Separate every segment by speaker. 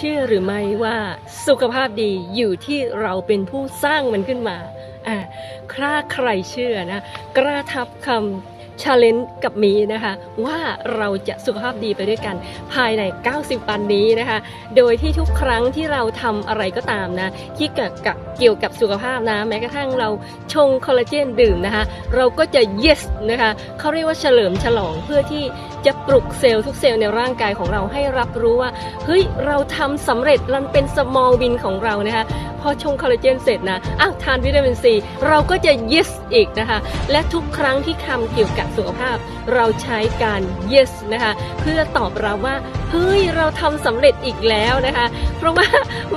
Speaker 1: เชื่อหรือไม่ว่าสุขภาพดีอยู่ที่เราเป็นผู้สร้างมันขึ้นมาอ่าคราใครเชื่อนะ กระทับคำ ชาเลนจ์กับมีนะคะ ว่าเราจะสุขภาพดีไปด้วยกัน ภายใน 90 วันนี้นะคะ โดยที่ทุกครั้งที่เราทำอะไรก็ตามนะที่เกี่ยวกับเกี่ยวกับสุขภาพนะ แม้กระทั่งเราชงคอลลาเจนดื่มนะคะ เราก็จะ yes นะคะเขาเรียกว่าเฉลิมฉลองเพื่อที่จะปลุกเซลล์ทุกเซลล์ในร่างกายของเราให้รับรู้ว่าเฮ้ยเราทำสำเร็จมันเป็น small win ของเรานะคะ พอชงคอลลาเจนเสร็จนะอ้าวทานวิตามินซีเราก็จะ yes อีกนะคะ และทุกครั้งที่คำเกี่ยวกับสุขภาพ เราใช้การ yes นะคะ เพื่อตอบเรับว่าเฮ้ยเราทำสำเร็จอีกแล้วนะคะ เพราะว่า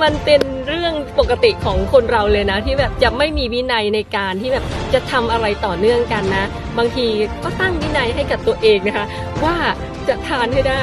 Speaker 1: มันเป็นเรื่องปกติของคนเราเลยนะ ที่แบบจะไม่มีวินัยในการที่แบบจะทำอะไรต่อเนื่องกันนะ บางทีก็ตั้งวินัยให้กับตัวเองนะคะ ว่าจะทานให้ได้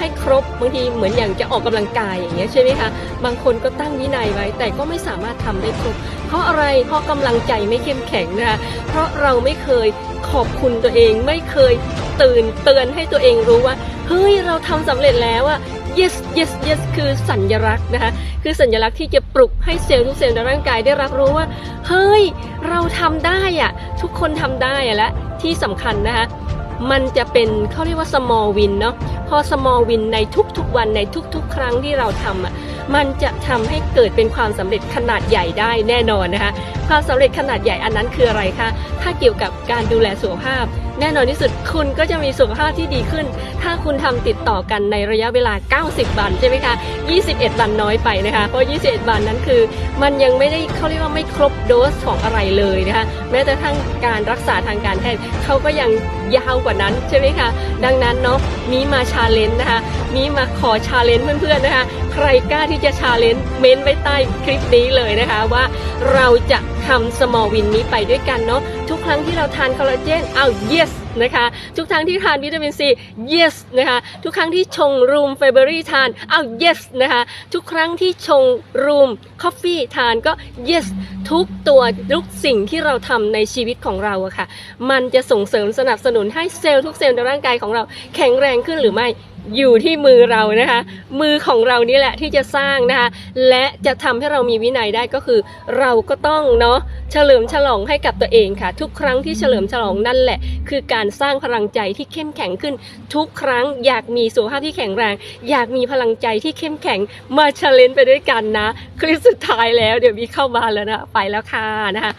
Speaker 1: ให้ครบบางทีเหมือนอย่างจะออกกำลังกายอย่างเงี้ยใช่ไหมคะบางคนก็ตั้งวินัยไว้ แต่ก็ไม่สามารถทำได้ครบ เพราะอะไรเพราะกำลังใจไม่เข้มแข็งนะคะเพราะเราไม่เคยขอบคุณตัวเอง ไม่เคยตื่นเตือนให้ตัวเองรู้ว่าเฮ้ยเราทำสำเร็จแล้วอะ yes yes yes คือสัญลักษณ์นะคะ คือสัญลักษณ์ที่จะปลุกให้เซลล์ทุกเซลล์ในร่างกายได้รับรู้ว่า เฮ้ย เราทำได้อะทุกคนทำได้อะและที่สำคัญนะคะ มันจะเป็นเขาเรียกว่า small win เนาะพอ small win ในทุกๆวันในทุกๆ ครั้งที่เราทำอะมันจะทำให้เกิดเป็นความสำเร็จขนาดใหญ่ได้แน่นอนนะคะ ความสำเร็จขนาดใหญ่อันนั้นคืออะไรคะ ถ้าเกี่ยวกับการดูแลสุขภาพ แน่นอนที่สุดคุณก็จะมีสุขภาพที่ดีขึ้น ถ้าคุณทำติดต่อกันในระยะเวลา 90 วันใช่ไหมคะ 21 วันน้อยไปนะคะ เพราะ 21 วันนั้นคือ มันยังไม่ได้เขาเรียกว่าไม่ครบโดสของอะไรเลยนะคะ แม้แต่ทั้งการรักษาทางการแพทย์เขาก็ยังยาวกว่านั้นใช่ไหมคะ ดังนั้นเนาะมีมาชาเลนจ์นะคะ มีมาขอชาเลนจ์เพื่อนๆนะคะ ใครกล้าที่จะชาเลนจ์เม้นไว้ใต้คลิปนี้เลยนะคะว่าเราจะ ทำ small win นี้ไปด้วยกันเนาะทุกครั้งที่เราทานคอลลาเจนเอา yes นะคะทุกครั้งที่ทานวิตามินซี yes นะคะทุกครั้งที่ชงรูมไฟเบอรี่ทานเอา yes นะคะทุกครั้งที่ชงรูมคอฟฟี่ทานก็ yes ทุกตัวทุกสิ่งที่เราทำในชีวิตของเราอะค่ะ มันจะส่งเสริมสนับสนุนให้เซลล์ทุกเซลล์ในร่างกายของเราแข็งแรงขึ้นหรือไม่ อยู่ที่มือเรานะคะ มือของเรานี่แหละที่จะสร้างนะคะ และจะทำให้เรามีวินัยได้ก็คือ เราก็ต้องเนาะเฉลิมฉลองให้กับตัวเองค่ะ ทุกครั้งที่เฉลิมฉลองนั่นแหละ คือการสร้างพลังใจที่เข้มแข็งขึ้น ทุกครั้งอยากมีสุขภาพที่แข็งแรง อยากมีพลังใจที่เข้มแข็งมาเชลเลนไปด้วยกันนะ คลิปสุดท้ายแล้วเดี๋ยวมีเข้ามาแล้วนะไปแล้วค่ะนะคะ